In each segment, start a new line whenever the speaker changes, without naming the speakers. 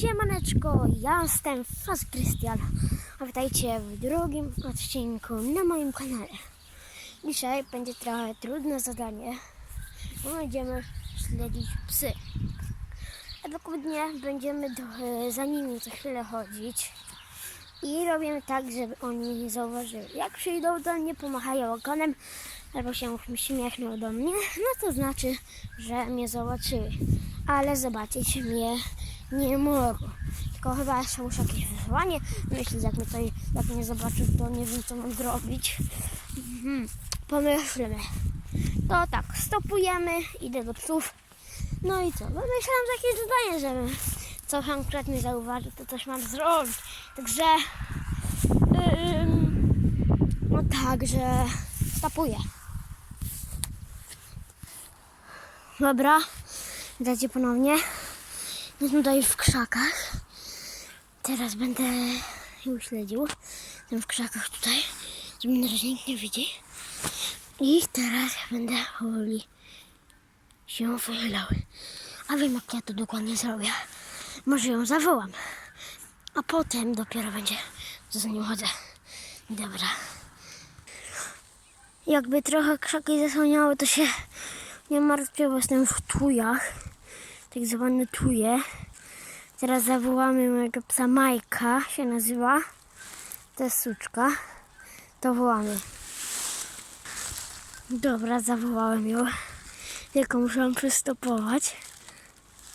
Siemaneczko, ja jestem Faz Krystian, a witajcie w drugim odcinku na moim kanale. Dzisiaj będzie trochę trudne zadanie, bo będziemy śledzić psy. A dokładnie będziemy do, za nimi co chwilę chodzić i robimy tak, żeby oni nie zauważyli. Jak przyjdą do mnie, pomachają ogonem albo się uśmiechną do mnie, no to znaczy, że mnie zobaczyły. Ale zobaczyć mnie nie mogą. Tylko chyba jeszcze muszę jakieś wyzwanie myśleć, jak mnie, to, jak mnie zobaczą, to nie wiem, co mam zrobić. Mhm. Pomyślmy. To tak, stopujemy, idę do psów. No i co? Wymyślam takie zadanie, żeby co konkretnie zauważył, to coś mam zrobić. Także no tak, że stopuję. Dobra, dajcie ponownie. Jestem tutaj w krzakach. Teraz będę ją śledził. Jestem w krzakach tutaj, żeby mnie razie nikt nie widzi. I teraz będę powoli się wychylały. A wiem jak ja to dokładnie zrobię. Może ją zawołam. A potem dopiero będzie za nią chodzę. Dobra. Jakby trochę krzaki zasłaniały, to się nie martwię, bo jestem w tujach. Tak zwane tuje. Teraz zawołamy mojego psa Majka, się nazywa. To jest suczka. To wołamy. Dobra, zawołałem ją. Tylko muszę przystopować.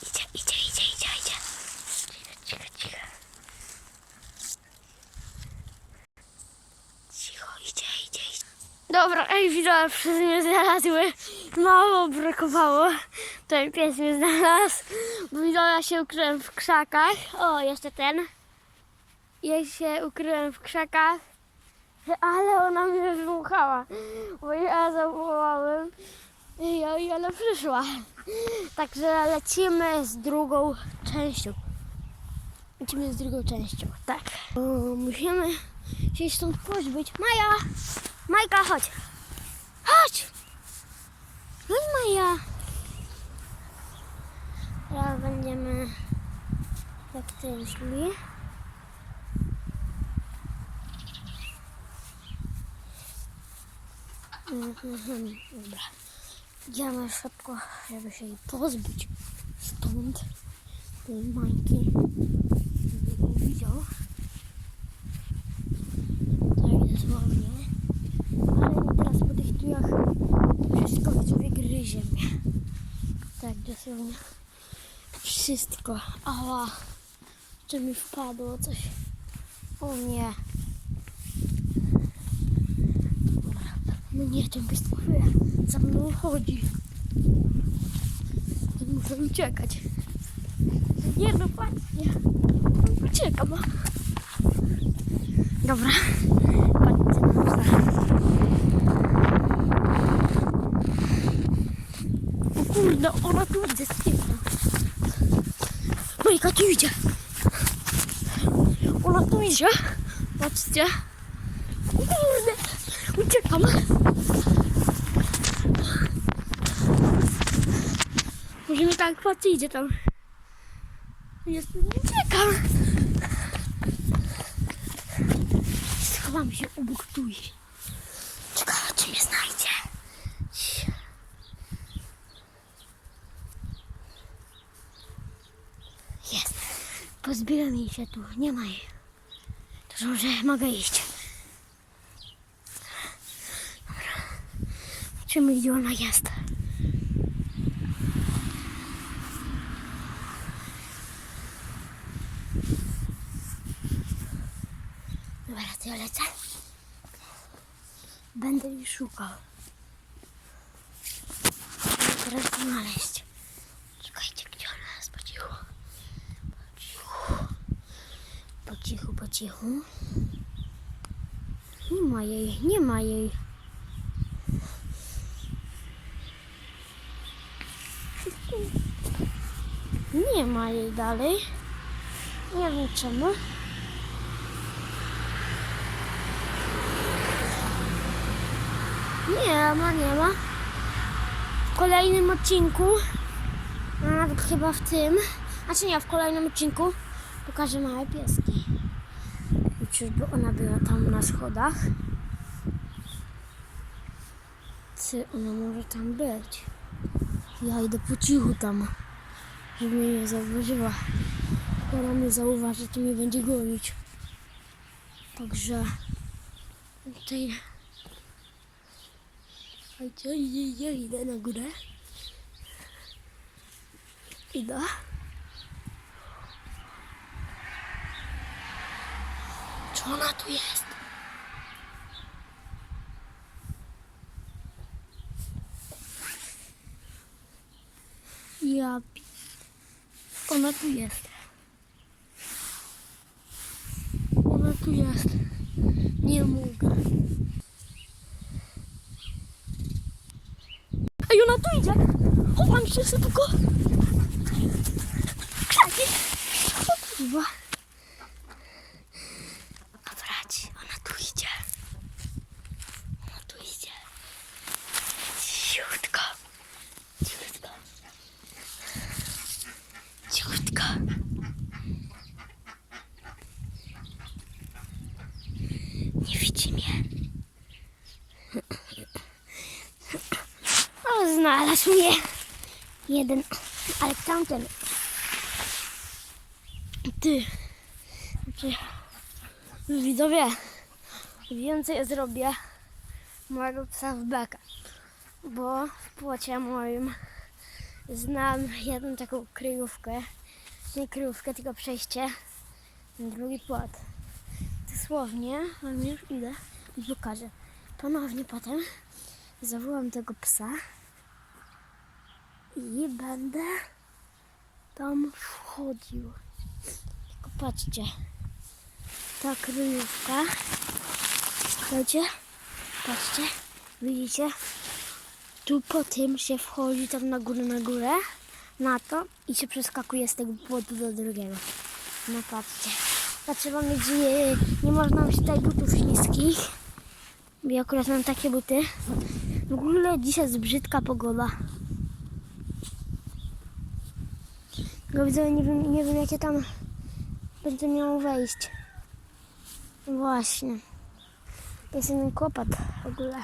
Idzie, idzie, idzie, idzie, idzie. Cicho, cicho, cicho. Cicho, idzie, idzie, idzie. Dobra, ej, widzowie, przez mnie znalazły. Mało brakowało. Ten pies mnie znalazł. Bo ja się ukryłem w krzakach. O, jeszcze ten. Ja się ukryłem w krzakach. Ale ona mnie wymuchała. Bo ja zawołałem. I ona przyszła. Także lecimy z drugą częścią. Lecimy z drugą częścią, tak. O, musimy się stąd pozbyć. Maja! Majka, chodź! Chodź! Chodź, Maja! Teraz będziemy jak ty szli. Dobra. Idziemy szybko, żeby się pozbyć stąd. Tej mańki. Żeby nie widział. Tak dosłownie. Ale teraz po tych tujach wszystko widzowie gryzie mnie. Tak dosłownie. Wszystko. Ała. Czy mi wpadło coś? O nie. No nie, ten chwilę za mną chodzi. Muszę uciekać. Nie no, patrzcie. Uciekam. Dobra. Na psa. O kurde, ona tu idzie, tu tu idzie. Patrzcie. Kurde, uciekam. Musimy tak patrzeć, idzie tam. Jest, uciekam. Schowam się obok tuj. Ciekawe, czy mnie znajdzie. Jest. Pozbyłem jej się tu. Nie ma jej. To może mogę iść. Dobra. Zobaczymy, gdzie ona jest. Dobra, to ja lecę. Będę jej szukał. Teraz znaleźć. Czekajcie, gdzie ona jest? Po cichu. Po cichu. Po cichu. Nie ma jej, nie ma jej. Nie ma jej dalej. Nie wiem czemu. Nie ma, nie ma. W kolejnym odcinku, a nawet chyba w tym, a czy nie, w kolejnym odcinku Pokażę małe pieski. Czyżby ona była tam na schodach? Czy ona może tam być? Ja idę po cichu tam, żeby mnie nie zauważyła. Jak ona mnie zauważy, to mnie będzie gonić. Także tutaj... Idę, idę na górę. Idę. Czy ona tu jest? Ja... Ona tu jest. Ona tu jest. Nie mogę. Ej, ona tu idzie. Chowam się szybko. Krzaki. O kurwa. Dobra, ci, ona tu idzie. Ona tu idzie. Cichutko. Cichutko. Nie widzi mnie. O, znalazł mnie. Jeden, ale tamten. Ty. Widzowie, więcej zrobię mojego psa w bekę. Bo w płocie moim znam jedną taką kryjówkę. Nie kryjówkę, tylko przejście na drugi płot. Dosłownie, wam już idę i pokażę. Ponownie potem zawołam tego psa i będę tam wchodził. Tylko patrzcie, ta kryjówka, słuchajcie, patrzcie, widzicie? Tu po tym się wchodzi tam na górę, na górę, na to i się przeskakuje z tego płotu do drugiego. No patrzcie. To trzeba mieć, nie, nie można mieć tutaj butów śliskich. Ja akurat mam takie buty. W ogóle dzisiaj jest brzydka pogoda. Tylko widzę, nie wiem, nie wiem jakie tam będzie miało wejść. Właśnie. To jest jeden kłopot w ogóle.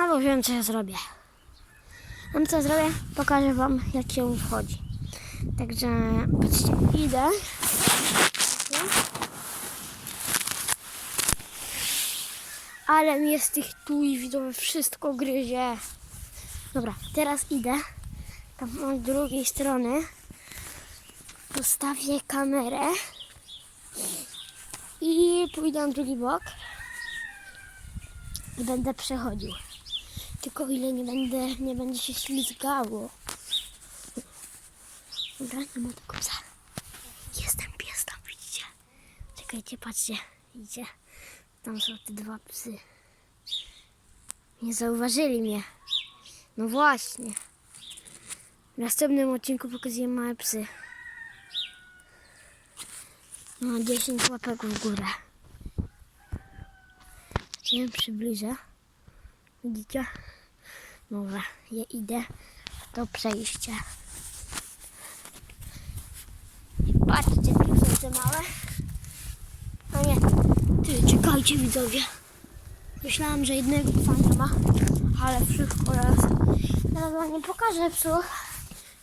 Albo wiem co ja zrobię. Wiem co zrobię? Pokażę wam jak się wchodzi. Także patrzcie, idę. Ale mi jest tych tu i widzowie wszystko gryzie. Dobra, teraz idę. Tam od drugiej strony postawię kamerę i pójdę na drugi bok i będę przechodził. Tylko ile nie będę, nie będzie się ślizgało. Dobra, nie ma tego psa. Jestem pies tam, widzicie? Czekajcie, patrzcie, widzicie? Tam są te dwa psy. Nie zauważyli mnie. No właśnie. W następnym odcinku pokazuję małe psy. No, 10 łapek w górę. Cię przybliżę. Widzicie? Dobra, ja idę w to przejście. I patrzcie, tu są te małe. No nie, ty, czekajcie widzowie. Myślałam, że jednego psa nie ma, ale wszystko jest. Teraz wam nie pokażę psów.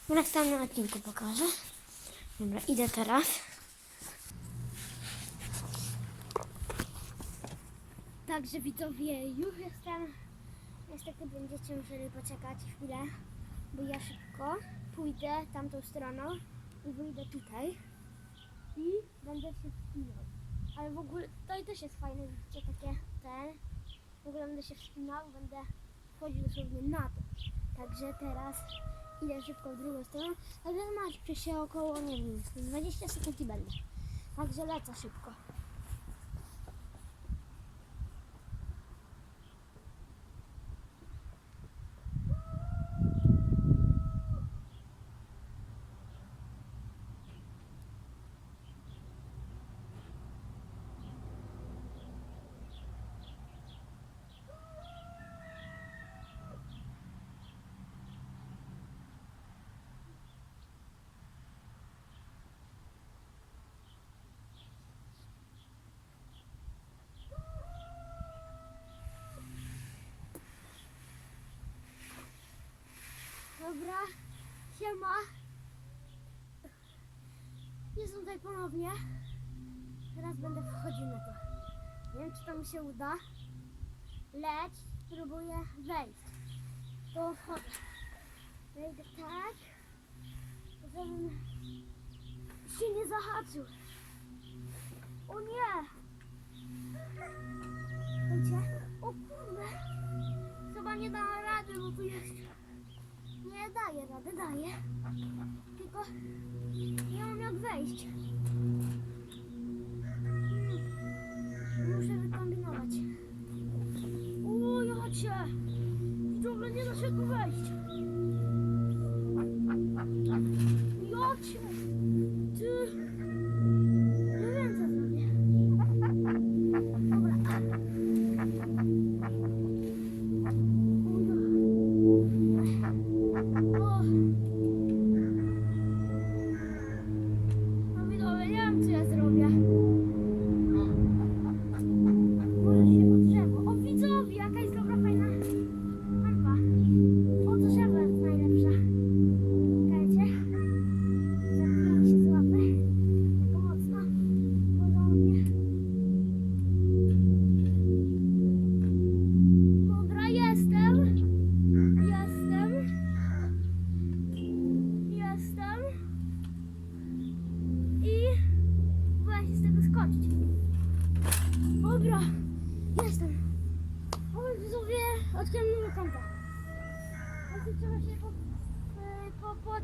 W następnym odcinku pokażę. Dobra, idę teraz. Także widzowie, już jestem. Niestety będziecie musieli poczekać chwilę, bo ja szybko pójdę tamtą stroną i wyjdę tutaj i będę się wspinał. Ale w ogóle to i też jest fajne, widzicie, takie ten. W ogóle będę się wspinał, będę wchodził dosłownie na to. Także teraz idę szybko w drugą stronę. Także macie się około, nie wiem, 20 sekund i będę. Także lecę szybko. Siema. Jestem tutaj ponownie. Teraz będę wchodził na to. Nie wiem, czy to mi się uda, lecz spróbuję wejść. To wchodzę. Wejdę tak, żebym się nie zahaczył. O nie! Wiecie? O kurde! Chyba nie da rady, bo tu jest... Daje rady, daje. Tylko nie mam jak wejść.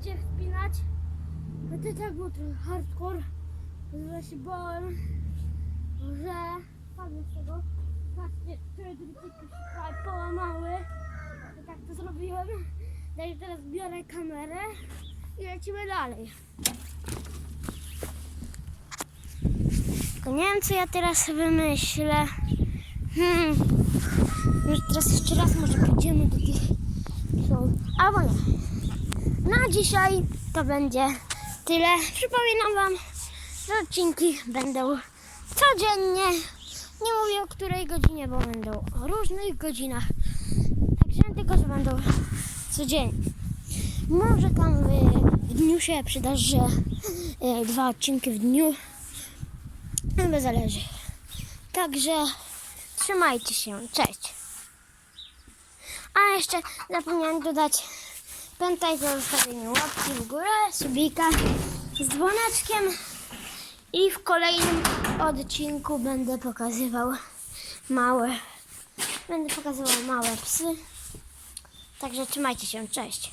Płocie wspinać. A to tak było trochę hardcore. Ja się bałem, że padnę z tego. Patrzcie, które druciki się połamały. I tak to zrobiłem. Daj teraz biorę kamerę i lecimy dalej. Nie wiem, co ja teraz wymyślę. Hmm. Teraz jeszcze raz może pójdziemy do tych. Albo nie. Na dzisiaj to będzie tyle. Przypominam Wam, że odcinki będą codziennie. Nie mówię o której godzinie, bo będą o różnych godzinach. Także tylko, że będą codziennie. Może tam w, dniu się przydarzy e, dwa odcinki w dniu. No, zależy. Także trzymajcie się. Cześć. A jeszcze zapomniałem dodać. Pamiętajcie o zostawieniu łapki w górę, subika z dzwoneczkiem. I w kolejnym odcinku będę pokazywał małe. Będę pokazywał małe psy. Także trzymajcie się. Cześć.